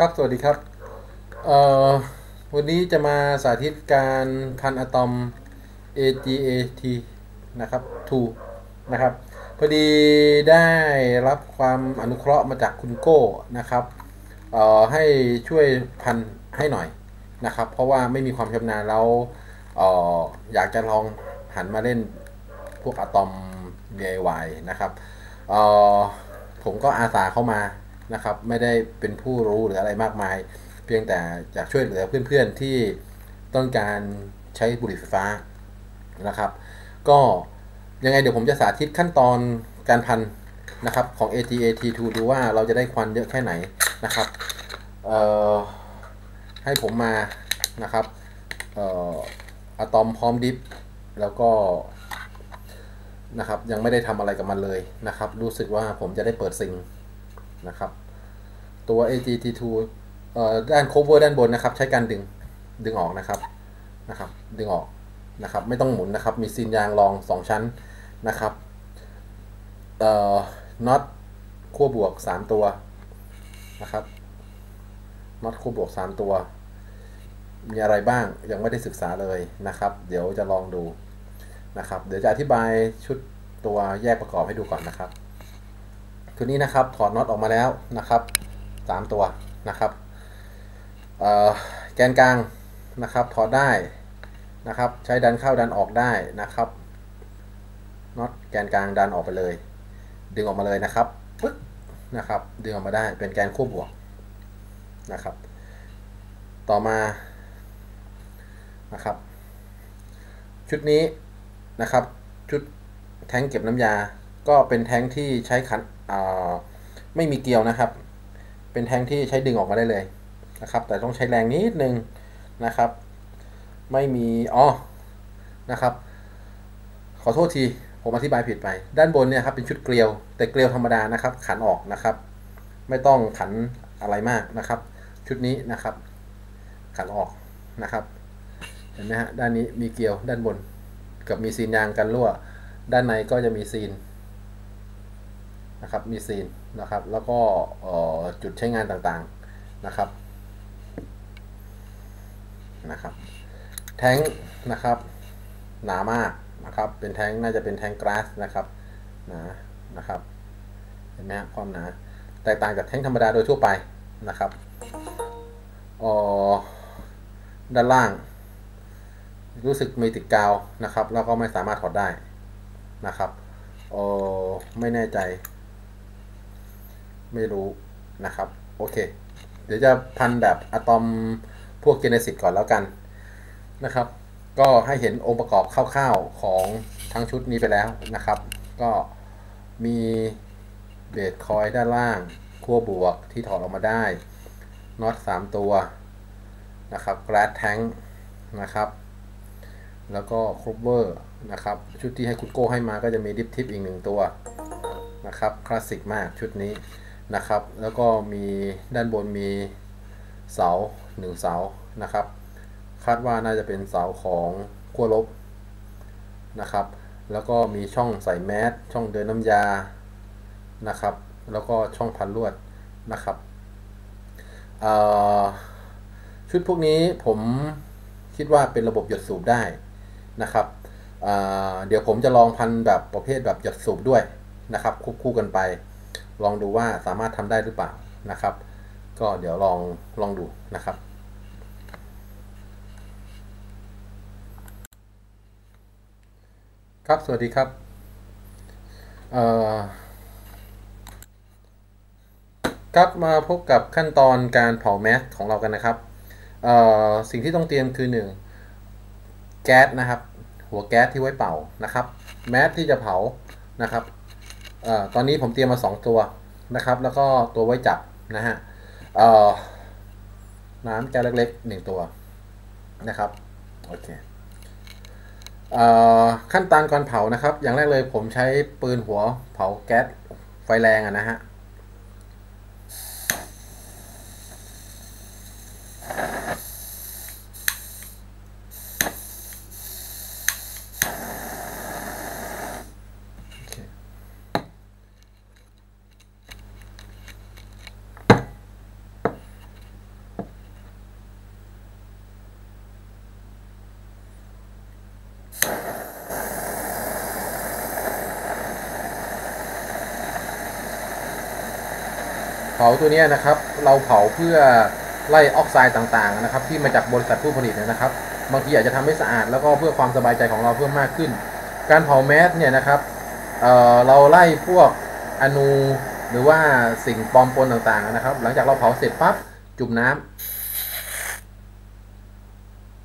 ครับ สวัสดีครับเอ่อวันนี้จะมาสาธิตการพันอะตอม AGAT นะครับ2นะครับ พอดีได้รับความอนุเคราะห์มาจากคุณโก้นะครับเอ่อให้ช่วยพันให้หน่อยนะครับ เพราะว่าไม่มีความชำนาญแล้วเอ่ออยากจะลองหันมาเล่นพวกอะตอม DIY นะครับเอ่อผมก็อาสาเข้ามา นะครับ ไม่ได้เป็นผู้รู้หรืออะไรมากมาย เพียงแต่อยากช่วยเหลือเพื่อนๆที่ต้องการใช้บุหรี่ไฟฟ้านะครับ ก็ยังไงเดี๋ยวผมจะสาธิตขั้นตอนการพันนะครับของ ATAT2 ดูว่าเราจะได้ควันเยอะแค่ไหนนะครับให้ผมมานะครับอะตอมพร้อมดิฟแล้วก็นะครับยังไม่ได้ทำอะไรกับมันเลยนะครับ รู้สึกว่าผมจะได้เปิดซิงนะครับ ตัว AGT2 เอ่อด้าน cover ด้านบนนะครับ ใช้การดึงดึงออกนะครับนะครับ ดึงออกนะครับ ไม่ต้องหมุนนะครับ มีซีนยางรอง 2 ชั้นนะครับเอ่อน็อตขั้วบวก 3 ตัวนะครับน็อตขั้วบวก 3 ตัว มีอะไรบ้างยังไม่ได้ศึกษาเลยนะครับ เดี๋ยวจะลองดูนะครับ เดี๋ยวจะอธิบายชุดตัวแยกประกอบให้ดูก่อนนะครับชุดนี้นะครับถอดน็อตออกมาแล้วนะครับ 3 ตัวนะครับแกนกลางนะครับถอดได้นะครับ ใช้ดันเข้าดันออกได้นะครับน็อตแกนกลางดันออกไปเลย ดึงออกมาเลยนะครับปึ๊บนะครับ ดึงออกมาได้เป็นแกนคู่บวกนะครับ ต่อมานะครับ ชุดนี้นะครับ ชุดแท้งเก็บน้ำยา ก็เป็นแท้งที่ใช้ขันไม่มีเกลียวนะครับ เป็นแทงที่ใช้ดึงออกมาได้เลยนะครับ แต่ต้องใช้แรงนิดนึงนะครับ ไม่มีอ๋อนะครับ ขอโทษทีผมอธิบายผิดไป ด้านบนเนี่ยครับเป็นชุดเกลียว แต่เกลียวธรรมดานะครับ ขันออกนะครับ ไม่ต้องขันอะไรมากนะครับ ชุดนี้นะครับ ขันออกนะครับ เห็นไหมฮะด้านนี้มีเกลียวด้านบน กับมีซีนยางกันรั่ว ด้านในก็จะมีซีน นะครับมีซีนนะครับ แล้วก็จุดใช้งานต่างๆนะครับนะครับแท้งนะครับหนามากนะครับ เป็นแท้งน่าจะเป็นแท้งกราสนะครับหนานะครับเห็นไหมความหนาแตกต่างจากแท้งธรรมดาโดยทั่วไปนะครับออด้านล่าง รู้สึกมีติดกาวนะครับ แล้วก็ไม่สามารถถอดได้นะครับออไม่แน่ใจ ไม่รู้นะครับ โอเค เดี๋ยวจะพันแบบอะตอมพวกเจเนซิสก่อนแล้วกันนะครับ ก็ให้เห็นองค์ประกอบคร่าวๆของทั้งชุดนี้ไปแล้วนะครับ ก็มีเบสคอยด้านล่างขั้วบวกที่ถอดออกมาได้น็อต3 ตัวนะครับกราดแทงนะครับ แล้วก็ครบเวอร์นะครับ ชุดที่ให้คุณโก้ให้มาก็จะมีดิฟทิปอีกหนึ่งตัวนะครับ คลาสสิกมากชุดนี้ นะครับ แล้วก็มีด้านบนมีเสาหนึ่งเสานะครับ คาดว่าน่าจะเป็นเสาของขั้วลบนะครับ แล้วก็มีช่องใส่แมสช่องเดินน้ำยานะครับ แล้วก็ช่องพันลวดนะครับชุดพวกนี้ผมคิดว่าเป็นระบบหยดสูบได้นะครับเดี๋ยวผมจะลองพันแบบประเภทแบบหยดสูบด้วยนะครับควบคู่กันไป ลองดูว่าสามารถทำได้หรือเปล่านะครับ ก็เดี๋ยวลองลองดูนะครับครับ สวัสดีครับ ครับมาพบกับขั้นตอนการเผาแมสของเรากันนะครับ สิ่งที่ต้องเตรียมคือ 1 แก๊สนะครับ หัวแก๊สที่ไว้เป่านะครับ แมสที่จะเผานะครับ ตอนนี้ผมเตรียมมา 2 ตัวนะครับ แล้วก็ตัวไว้จับนะฮะน้ำแก้วเล็กๆ 1 ตัวนะครับโอเคขั้นตอนการเผานะครับ อย่างแรกเลยผมใช้ปืนหัวเผาแก๊สไฟแรงอะนะฮะาตัวนี้นะครับ เราเผาเพื่อไล่ออกไซด์ต่างๆนะครับ ที่มาจากบริษัทผู้ผลิตนะครับบางทีอาจจะทำให้สะอาดแล้วก็เพื่อความสบายใจของเราเพิ่มมากขึ้น การเผาแมสเนี่ยนะครับเเราไล่พวกอนูหรือว่าสิ่งปลอมปนต่างๆนะครับ หลังจากเราเผาเสร็จปั๊บจุ่มน้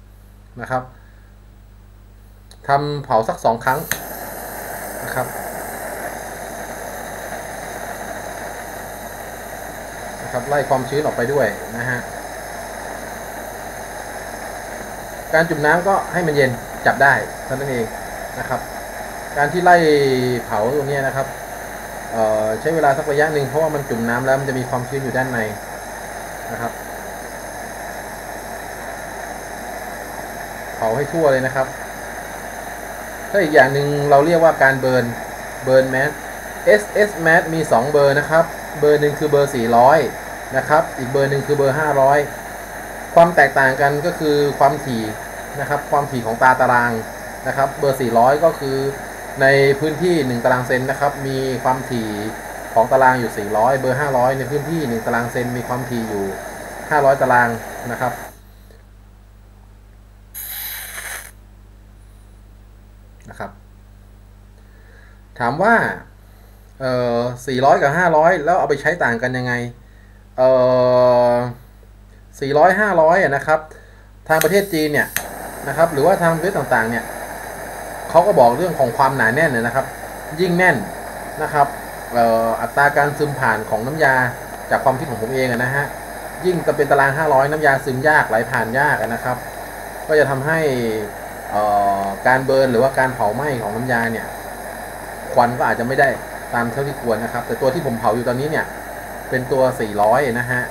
ำนะครับทำเผาสักสองครั้งนะครับ นะครับไล่ความชื้นออกไปด้วยนะฮะการจุ่มน้ำก็ให้มันเย็นจับได้เท่านั้นเองนะครับ การที่ไล่เผาตรงนี้นะครับใช้เวลาสักระยะหนึ่งเพราะว่ามันจุ่มน้ำแล้วมันจะมีความชื้นอยู่ด้านในนะครับเผาให้ทั่วเลยนะครับถ้าอีกอย่างหนึ่งเราเรียกว่าการเบิร์นเบิร์นแมส SS mat มี 2 เบอร์นะครับ เบอร์หนึ่งคือเบอร์ 400 นะครับ อีกเบอร์หนึ่งคือเบอร์ 500 ความแตกต่างกันก็คือความถี่นะครับ ความถี่ของตาตารางนะครับ เบอร์ 400 ก็คือในพื้นที่ 1 ตารางเซนนะครับ มีความถี่ของตารางอยู่ 400 เบอร์ 500 ในพื้นที่ 1 ตารางเซนมีความถี่อยู่ 500 ตารางนะครับนะครับ ถามว่า เอ่อ400กับ500แล้วเอาไปใช้ต่างกันยังไง เอ่อ400 500อะนะครับ ทางประเทศจีนเนี่ยนะครับ หรือว่าทางประเทศต่างๆเนี่ยเขาก็บอกเรื่องของความหนาแน่นนะครับ ยิ่งแน่นนะครับอัตราการซึมผ่านของน้ำยาจากความคิดของผมเองนะฮะยิ่งจะเป็นตาราง 500 น้ำยาซึมยากไหลผ่านยากนะครับ ก็จะทำให้การเบิร์นหรือว่าการเผาไหม้ของน้ำยาเนี่ยควันก็อาจจะไม่ได้ ตามเท่าที่ควรนะครับ แต่ตัวที่ผมเผาอยู่ตอนนี้เนี่ย เป็นตัว 400 นะฮะ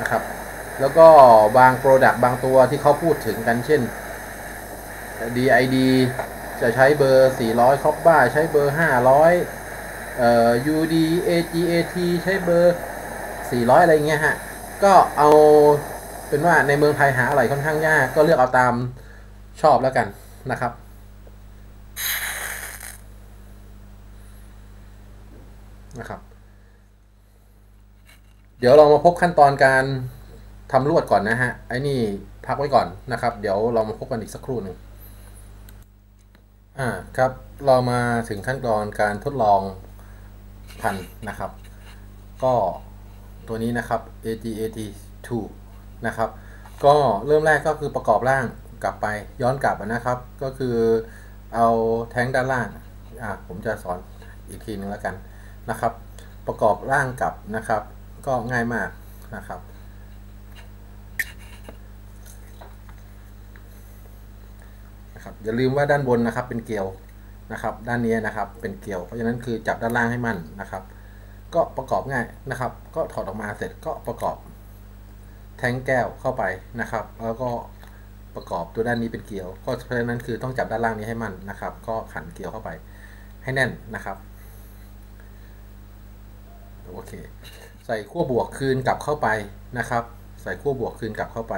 นะครับ แล้วก็บางโปรดักต์บางตัวที่เขาพูดถึงกันเช่น DID จะใช้เบอร์ 400 คอปบ้า ใช้เบอร์ 500 เอ่อ UD AGAT ใช้เบอร์ 400 อะไรเงี้ยฮะ ก็เอาเป็นว่าในเมืองไทยหาอะไรค่อนข้างยาก ก็เลือกเอาตามชอบแล้วกันนะครับ นะครับ เดี๋ยวเรามาพบขั้นตอนการทำลวดก่อนนะฮะ ไอ้นี่พักไว้ก่อนนะครับ เดี๋ยวเรามาพบกันอีกสักครู่หนึ่งอ่าครับเรามาถึงขั้นตอนการทดลองพันนะครับ ก็ตัวนี้นะครับ AGAT 2นะครับ ก็เริ่มแรกก็คือประกอบร่างกลับไปย้อนกลับนะครับ ก็คือเอาแท้งด้านล่างอ่าผมจะสอนอีกทีนึงแล้วกัน นะครับ ประกอบร่างกับนะครับ ก็ง่ายมากนะครับนะครับ อย่าลืมว่าด้านบนนะครับเป็นเกลียวนะครับ ด้านนี้นะครับเป็นเกลียว เพราะฉะนั้นคือจับด้านล่างให้มั่นนะครับ ก็ประกอบง่ายนะครับ ก็ถอดออกมาเสร็จก็ประกอบแทงแก้วเข้าไปนะครับ แล้วก็ประกอบตัวด้านนี้เป็นเกลียวก็เพราะฉะนั้นคือต้องจับด้านล่างนี้ให้มั่นนะครับ ก็ขันเกลียวเข้าไปให้แน่นนะครับ โอเค ใส่ขั้วบวกคืนกลับเข้าไปนะครับ ใส่ขั้วบวกคืนกลับเข้าไป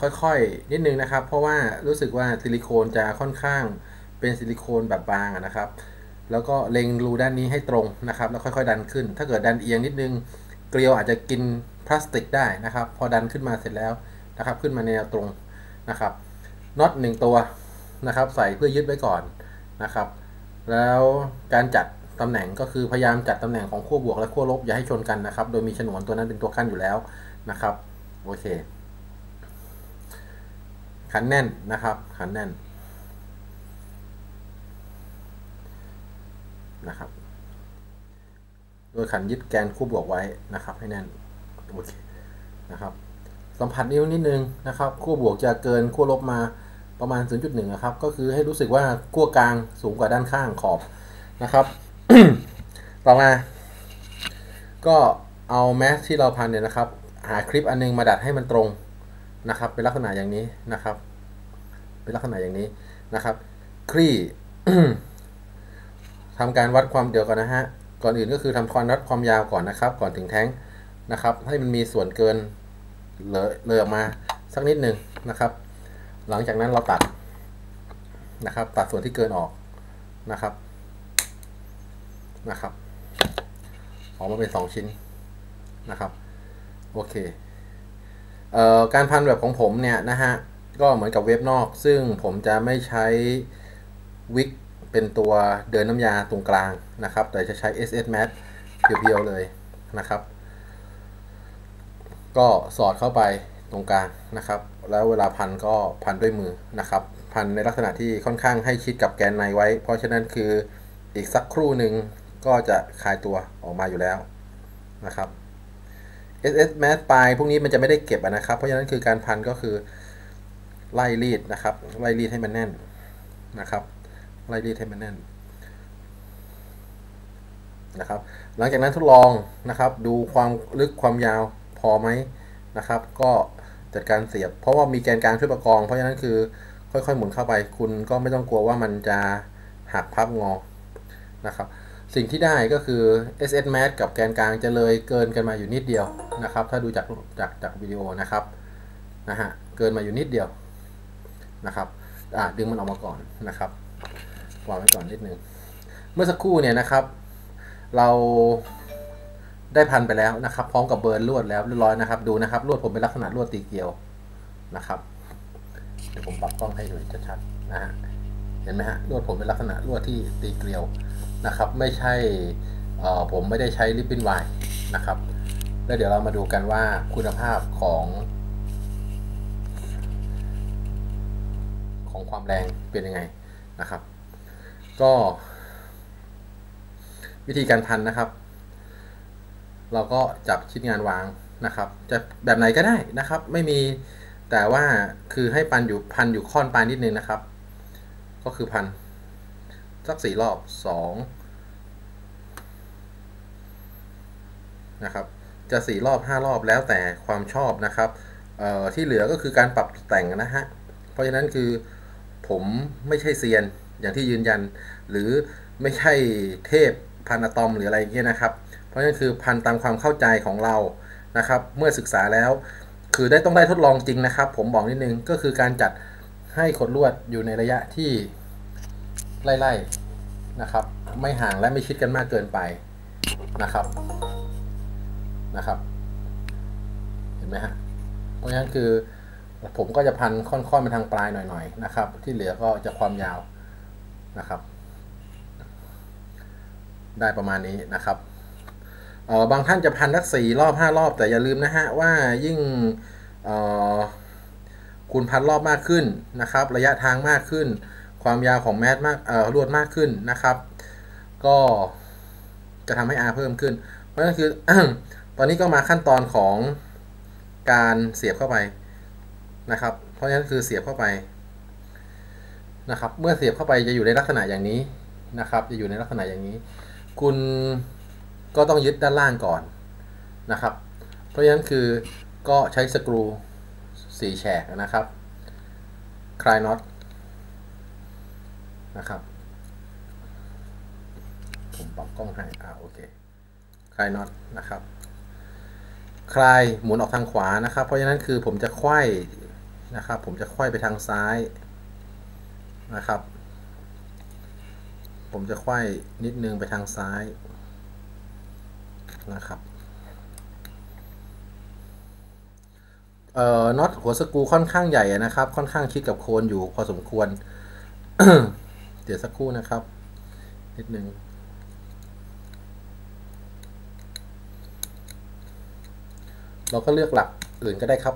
ค่อยๆ นิดนึงนะครับ เพราะว่ารู้สึกว่าซิลิโคนจะค่อนข้างเป็นซิลิโคนแบบบางนะครับ แล้วก็เล็งรูด้านนี้ให้ตรงนะครับ แล้วค่อยๆ ดันขึ้น ถ้าเกิดดันเอียงนิดนึง เกลียวอาจจะกินพลาสติกได้นะครับ พอดันขึ้นมาเสร็จแล้วนะครับ ขึ้นมาแนวตรงนะครับน็อตหนึ่งตัวนะครับ ใส่เพื่อยึดไว้ก่อนนะครับ แล้วการจัด ตำแหน่งก็คือพยายามจัดตำแหน่งของขั้วบวกและขั้วลบอย่าให้ชนกันนะครับ โดยมีฉนวนตัวนั้นเป็นตัวกั้นอยู่แล้วนะครับโอเคขันแน่นนะครับขันแน่นนะครับ โดยขันยึดแกนคู่บวกไว้นะครับ ให้แน่นโอเคนะครับ สัมผัสนิ้วนิดนึงนะครับขั้วบวกจะเกินขั้วลบมาประมาณ 0.1นะครับ ก็คือให้รู้สึกว่าขั้วกลางสูงกว่าด้านข้างขอบนะครับ ต่อมา ก็เอาแมสที่เราพันเนี่ยนะครับ หาคลิปอันนึงมาดัดให้มันตรงนะครับ เป็นลักษณะอย่างนี้นะครับ เป็นลักษณะอย่างนี้นะครับ คลี่ทำการวัดความเดียวกันนะฮะ ก่อนอื่นก็คือทำความวัดความยาวก่อนนะครับ ก่อนถึงแท้งนะครับ ให้มันมีส่วนเกินเลอเลอออกมาสักนิดหนึ่งนะครับ หลังจากนั้นเราตัดนะครับ ตัดส่วนที่เกินออกนะครับ นะครับ ออกมาเป็น 2 ชิ้นนะครับ โอเคเอ่อการพันแบบของผมเนี่ยนะฮะ ก็เหมือนกับเว็บนอก ซึ่งผมจะไม่ใช้วิกเป็นตัวเดินน้ำยาตรงกลางนะครับ แต่จะใช้ SS Mat เพียวๆเลยนะครับ ก็สอดเข้าไปตรงกลางนะครับ แล้วเวลาพันก็พันด้วยมือนะครับ พันในลักษณะที่ค่อนข้างให้ชิดกับแกนในไว้ เพราะฉะนั้นคืออีกสักครู่หนึ่ง ก็จะคลายตัวออกมาอยู่แล้วนะครับ SS Mat ปลายพวกนี้มันจะไม่ได้เก็บนะครับ เพราะฉะนั้นคือการพันก็คือไล่รีดนะครับ ไล่รีดให้มันแน่นนะครับ ไล่รีดให้มันแน่นนะครับ หลังจากนั้นทดลองนะครับ ดูความลึกความยาวพอไหมนะครับ ก็จัดการเสียบ เพราะว่ามีแกนกลางช่วยประกอง เพราะฉะนั้นคือค่อยๆหมุนเข้าไป คุณก็ไม่ต้องกลัวว่ามันจะหักพับงอนะครับ สิ่งที่ได้ก็คือ SS Mat กับแกนกลางจะเลยเกินกันมาอยู่นิดเดียวนะครับ ถ้าดูจากจากจากวิดีโอนะครับนะฮะเกินมาอยู่นิดเดียวนะครับอะดึงมันออกมาก่อนนะครับวางไว้ก่อนนิดนึงเมื่อสักครู่เนี่ยนะครับ เราได้พันไปแล้วนะครับ พร้อมกับเบิร์นลวดแล้วเรียบร้อยนะครับ ดูนะครับลวดผมเป็นลักษณะลวดตีเกลียวนะครับเดี๋ยวผมปรับกล้องให้ดูชัดๆนะฮะเห็นไหมฮะลวดผมเป็นลักษณะลวดที่ตีเกลียว นะครับไม่ใช่ผมไม่ได้ใช้ริบบิ้นไวนะครับแล้วเดี๋ยวเรามาดูกันว่าคุณภาพของ ของความแรงเป็นยังไงนะครับ ก็ วิธีการพันนะครับ เราก็จับชิ้นงานวางนะครับ จะแบบไหนก็ได้นะครับ ไม่มีแต่ว่าคือให้ปันอยู่พันอยู่ค่อนปลายนิดนึงนะครับ ก็คือพันสักสี่รอบสอง นะครับ จะสี่รอบห้ารอบแล้วแต่ความชอบนะครับที่เหลือก็คือการปรับแต่งนะฮะ เพราะฉะนั้นคือผมไม่ใช่เซียนอย่างที่ยืนยัน หรือไม่ใช่เทพพันอะตอมหรืออะไรเงี้ยนะครับ เพราะฉะนั้นคือพันตามความเข้าใจของเรานะครับ เมื่อศึกษาแล้ว คือได้ต้องได้ทดลองจริงนะครับ ผมบอกนิดนึงก็คือการจัดให้ขดลวดอยู่ในระยะที่ไล่ๆนะครับ ไม่ห่างและไม่ชิดกันมากเกินไปนะครับ นะครับ เห็นไหมฮะเพราะฉะนั้นคือผมก็จะพันค่อนๆไปทางปลายหน่อยๆนะครับ ที่เหลือก็จะความยาวนะครับ ได้ประมาณนี้นะครับเออบางท่านจะพันทักสี่รอบห้ารอบ แต่อย่าลืมนะฮะว่ายิ่งคุณพันรอบมากขึ้นนะครับ ระยะทางมากขึ้น ความยาวของแมสมากเออรวดมากขึ้นนะครับ ก็จะทำให้ R เพิ่มขึ้น เพราะฉะนั้นคือ ตอนนี้ก็มาขั้นตอนของการเสียบเข้าไปนะครับ เพราะฉะนั้นคือเสียบเข้าไปนะครับ เมื่อเสียบเข้าไปจะอยู่ในลักษณะอย่างนี้นะครับ จะอยู่ในลักษณะอย่างนี้ คุณก็ต้องยึดด้านล่างก่อนนะครับ เพราะฉะนั้นคือก็ใช้สกรูสี่แฉกนะครับ คลายน็อตนะครับ ผมปรับกล้องให้อ่าโอเคคลายน็อตนะครับ คลายหมุนออกทางขวานะครับ เพราะฉะนั้นคือผมจะไขว้นะครับ ผมจะไขว้ไปทางซ้ายนะครับ ผมจะไขว้นิดนึงไปทางซ้ายนะครับเอ่อน็อตหัวสกรูค่อนข้างใหญ่นะครับ ค่อนข้างชิดกับโคนอยู่พอสมควร เดี๋ยวสักครู่นะครับ นิดนึง เราก็เลือกหลักอื่นก็ได้ครับ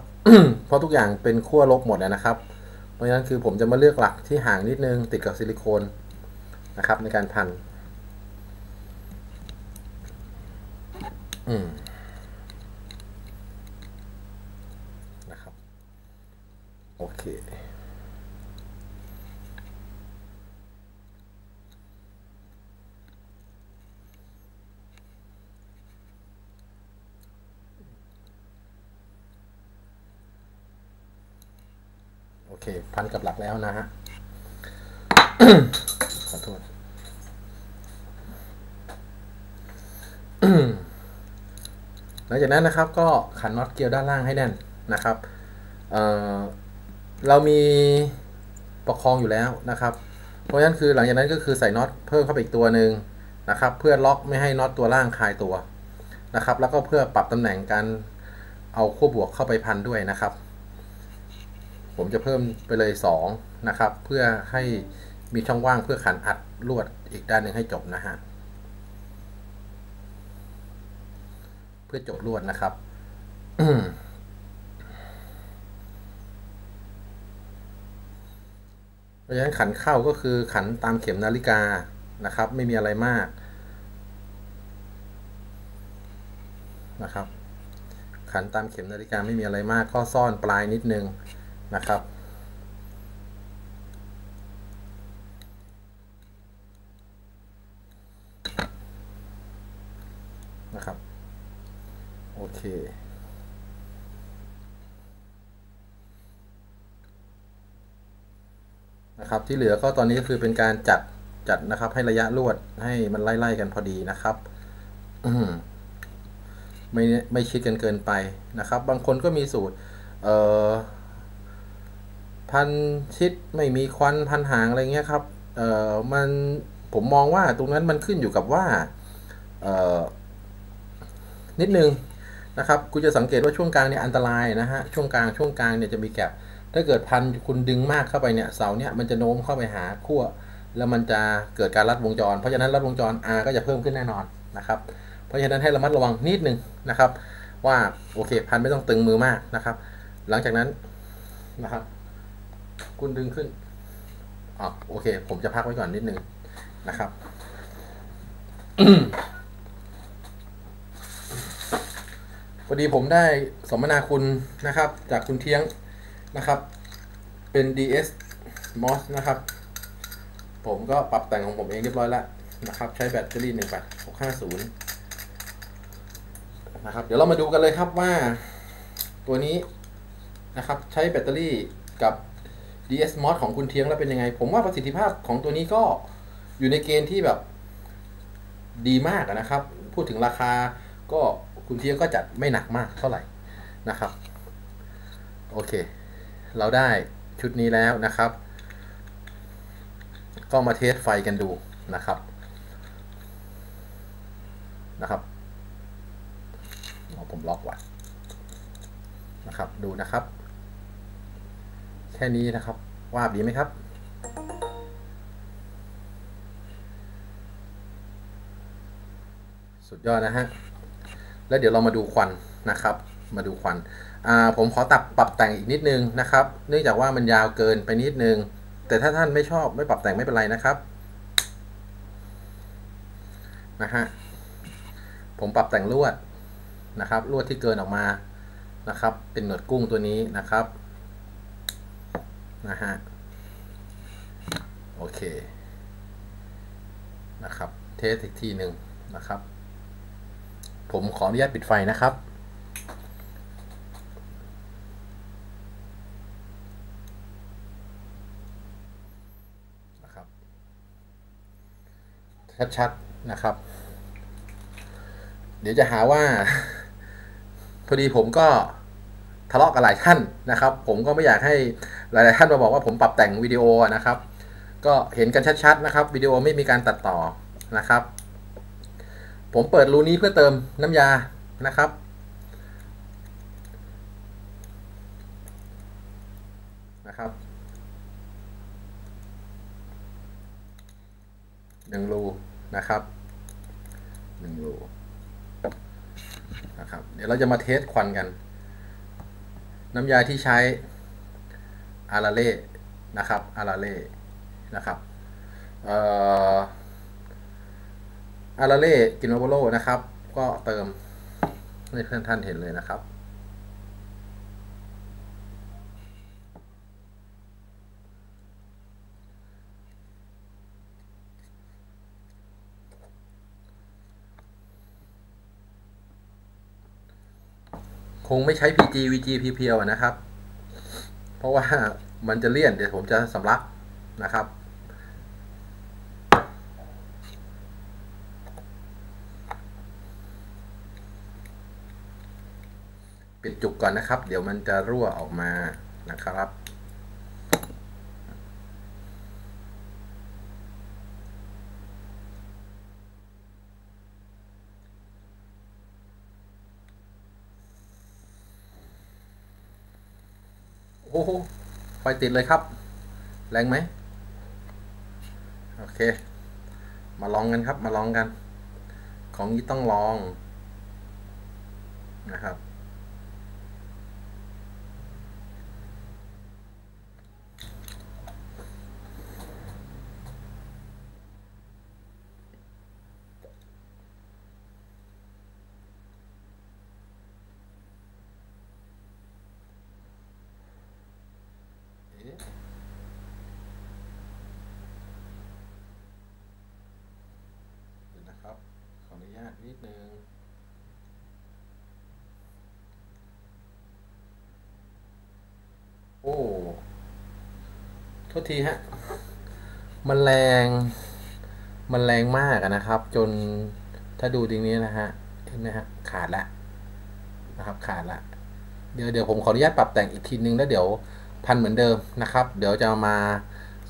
เพราะทุกอย่างเป็นขั้วลบหมดนะครับ เพราะฉะนั้นคือผมจะมาเลือกหลักที่ห่างนิดนึงติดกับซิลิโคนนะครับในการพัน อืมนะครับ โอเค โอ เค พันกับหลักแล้วนะฮะขอโทษหลังจากนั้นนะครับ ก็ขันน็อตเกลียวด้านล่างให้แน่นนะครับเเรามีประคองอยู่แล้วนะครับ เพราะฉะนั้นคือหลังจากนั้นก็คือใส่น็อตเพิ่มเข้าไปอีกตัวหนึ่งนะครับ เพื่อล็อกไม่ให้น็อตตัวล่างคลายตัวนะครับ แล้วก็เพื่อปรับตำแหน่งการเอาขั้วบวกเข้าไปพันด้วยนะครับ ผมจะเพิ่มไปเลย 2 นะครับ เพื่อให้มีช่องว่างเพื่อขันอัดลวดอีกด้านหนึ่งให้จบนะฮะเพื่อจบลวดนะครับเพราะฉะนั้นขันเข้าก็คือขันตามเข็มนาฬิกานะครับ ไม่มีอะไรมากนะครับ ขันตามเข็มนาฬิกาไม่มีอะไรมากก็ซ่อนปลายนิดนึง นะครับ นะครับ โอเคนะครับที่เหลือก็ตอนนี้ก็คือเป็นการจัดจัดนะครับให้ระยะลวดให้มันไล่ๆกันพอดีนะครับไม่ไม่ชิดกันเกินไปนะครับ บางคนก็มีสูตร เอ่อ พันชิดไม่มีควันพันหางอะไรเงี้ยครับเอ่อมันผมมองว่าตรงนั้นมันขึ้นอยู่กับว่าเอ่อนิดนึงนะครับคุณจะสังเกตว่าช่วงกลางเนี่ยอันตรายนะฮะช่วงกลางช่วงกลางเนี่ยจะมีแกลบถ้าเกิดพันคุณดึงมากเข้าไปเนี่ยเสาเนี่ยมันจะโน้มเข้าไปหาขั้วแล้วมันจะเกิดการรัดวงจร เพราะฉะนั้นรัดวงจร R ก็จะเพิ่มขึ้นแน่นอนนะครับเพราะฉะนั้นให้ระมัดระวังนิดนึงนะครับ ว่าโอเคพันไม่ต้องตึงมือมากนะครับ หลังจากนั้นนะครับ คุณดึงขึ้นอ๋อโอเค ผมจะพักไว้ก่อนนิดนึงนะครับ พอดีผมได้สมนาคุณนะครับ จากคุณเทียงนะครับ เป็น DS MOS นะครับ ผมก็ปรับแต่งของผมเองเรียบร้อยแล้วนะครับ ใช้แบตเตอรี่ 18650 นะครับ เดี๋ยวเรามาดูกันเลยครับว่าตัวนี้นะครับ ใช้แบตเตอรี่กับ DS MOS ของคุณเทียงแล้วเป็นยังไง ผมว่าประสิทธิภาพของตัวนี้ก็อยู่ในเกณฑ์ที่แบบดีมากนะครับ พูดถึงราคาก็คุณเทียงก็จัดไม่หนักมากเท่าไหร่นะครับ โอเค เราได้ชุดนี้แล้วนะครับ ก็มาเทสไฟกันดูนะครับนะครับผมล็อกไว้นะครับ ดูนะครับ ค่นี้นะครับว่าดีไหมครับ สุดยอดนะฮะ แล้วเดี๋ยวเรามาดูควันนะครับ มาดูควันผมขอตัดปรับแต่งอีกนิดนึงนะครับ เนื่องจากว่ามันยาวเกินไปนิดนึง แต่ถ้าท่านไม่ชอบไม่ปรับแต่งไม่เป็นไรนะครับนะฮะผมปรับแต่งลวดนะครับ ลวดที่เกินออกมานะครับ เป็นหนวดกุ้งตัวนี้นะครับ นะฮะ โอเค นะครับ เทสอีกทีหนึ่งนะครับ ผมขออนุญาตปิดไฟนะครับนะครับ ชัดๆนะครับ เดี๋ยวจะหาว่า พอดีผมก็ ทะเลาะกับหลายท่านนะครับ ผมก็ไม่อยากให้หลาย ๆ ท่านมาบอกว่าผมปรับแต่งวิดีโอนะครับ ก็เห็นกันชัด ๆ นะครับวิดีโอไม่มีการตัดต่อนะครับ ผมเปิดรูนี้เพื่อเติมน้ำยานะครับนะครับหนึ่งรูนะครับหนึ่งรูนะครับ เดี๋ยวเราจะมาเทสควันกัน น้ำยาที่ใช้อาราเล่นะครับอาราเล่นะครับเอ่ออาราเล่กินโนโบโลนะครับ ก็เติมให้เพื่อนท่านเห็นเลยนะครับ คงไม่ใช้ PG VG เพียวๆนะครับ เพราะว่ามันจะเลี่ยน เดี๋ยวผมจะสำลักนะครับ ปิดจุกก่อนนะครับ เดี๋ยวมันจะรั่วออกมานะครับ โอ้โหไฟติดเลยครับ แรงไหมโอเค มาลองกันครับมาลองกัน ของนี้ต้องลองนะครับ เอ๊ะเดี๋ยวนะครับ ขออนุญาตนิดนึง โอ้ โทษทีฮะมันแรงมันแรงมากนะครับ จนถ้าดูตรงนี้นะฮะเห็นไหมฮะขาดละนะครับ ขาดละเดี๋ยวเดี๋ยวผมขออนุญาตปรับแต่งอีกทีนึงแล้วเดี๋ยวพันเหมือนเดิมนะครับ เดี๋ยวจะมา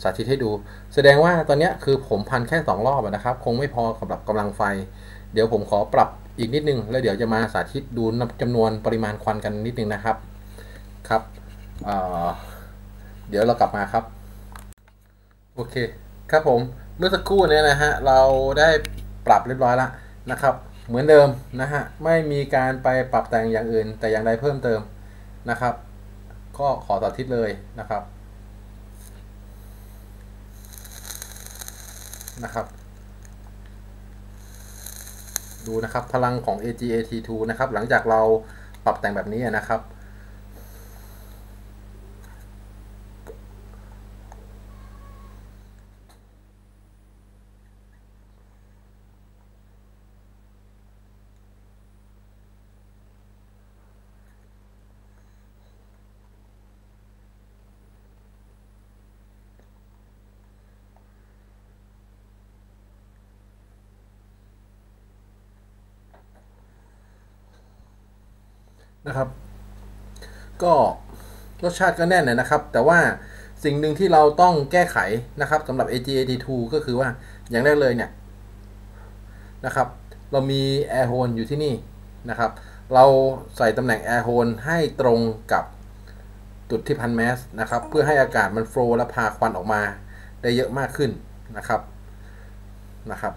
สาธิตให้ดู แสดงว่าตอนนี้คือผมพันแค่สองรอบนะครับ คงไม่พอสำหรับกำลังไฟ เดี๋ยวผมขอปรับอีกนิดนึง แล้วเดี๋ยวจะมาสาธิตดูจำนวนปริมาณควันกันนิดนึงนะครับครับเเดี๋ยวเรากลับมาครับ โอเค ครับผมเมื่อสักครู่เนี้นะฮะ เราได้ปรับเรียบร้อยแล้วนะครับ เหมือนเดิมนะฮะ ไม่มีการไปปรับแต่งอย่างอื่น แต่อย่างใดเพิ่มเติมนะครับ ก็ขอสาธิตเลยนะครับนะครับ ดูนะครับพลังของ AGAT2 นะครับ หลังจากเราปรับแต่งแบบนี้นะครับ ก็รสชาติก็แน่นนะครับ แต่ว่าสิ่งหนึ่งที่เราต้องแก้ไขนะครับสำหรับ AGAT2 ก็คือว่าอย่างแรกเลยเนี่ยนะครับ เรามี Air Hole อยู่ที่นี่นะครับ เราใส่ตำแหน่ง Air Hole ให้ตรงกับจุดที่พันแมสนะครับ เพื่อให้อากาศมันโฟล์และพาควันออกมาได้เยอะมากขึ้นนะครับนะครับ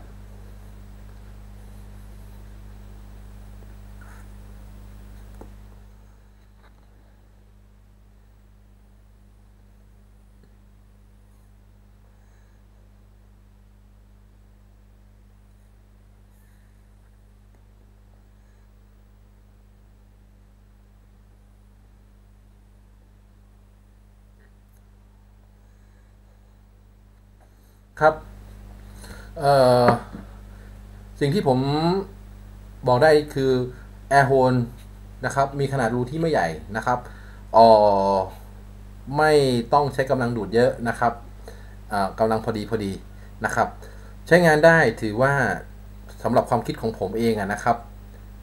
ครับเออสิ่งที่ผมบอกได้คือ Air Hole นะครับ มีขนาดรูที่ไม่ใหญ่นะครับออไม่ต้องใช้กำลังดูดเยอะนะครับกำลังพอดีพอดีนะครับ ใช้งานได้ถือว่าสำหรับความคิดของผมเองอะนะครับ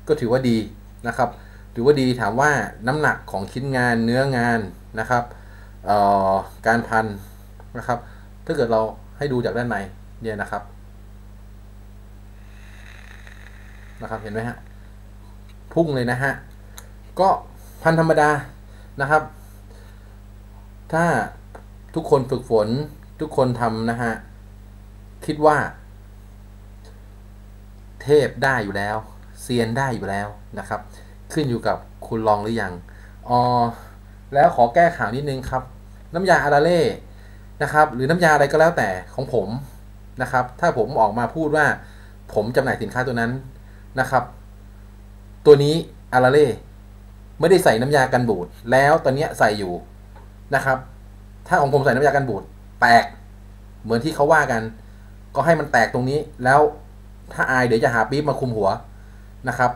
ก็ถือว่าดีนะครับ ถือว่าดีถามว่าน้ำหนักของชิ้นงานเนื้องานนะครับการพันนะครับ ถ้าเกิดเรา ให้ดูจากด้านในเนี่ยนะครับนะครับเห็นไหมฮะพุ่งเลยนะฮะก็พันธรรมดานะครับ ถ้าทุกคนฝึกฝนทุกคนทำนะฮะคิดว่า เทพได้อยู่แล้วเซียนได้อยู่แล้วนะครับ ขึ้นอยู่กับคุณลองหรือยังอ๋อแล้วขอแก้ข่าวนิดนึงครับ น้ำยาอาราเล่ นะครับ หรือน้ำยาอะไรก็แล้วแต่ของผมนะครับ ถ้าผมออกมาพูดว่า ผมจำหน่ายสินค้าตัวนั้นนะครับ ตัวนี้อาราเล่ไม่ได้ใส่น้ำยากันบูดแล้วตอนนี้ใส่อยู่นะครับ ถ้าของผมใส่น้ำยากันบูดแตกเหมือนที่เขาว่ากัน ก็ให้มันแตกตรงนี้ แล้วถ้าอายเดี๋ยวจะหาปี๊บมาคุมหัวนะครับ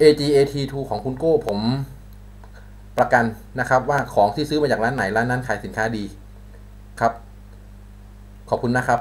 AGAT2 ของคุณโก้ผมประกันนะครับ ว่าของที่ซื้อมาจากร้านไหนร้านนั้นขายสินค้าดี ครับ ขอบคุณนะครับ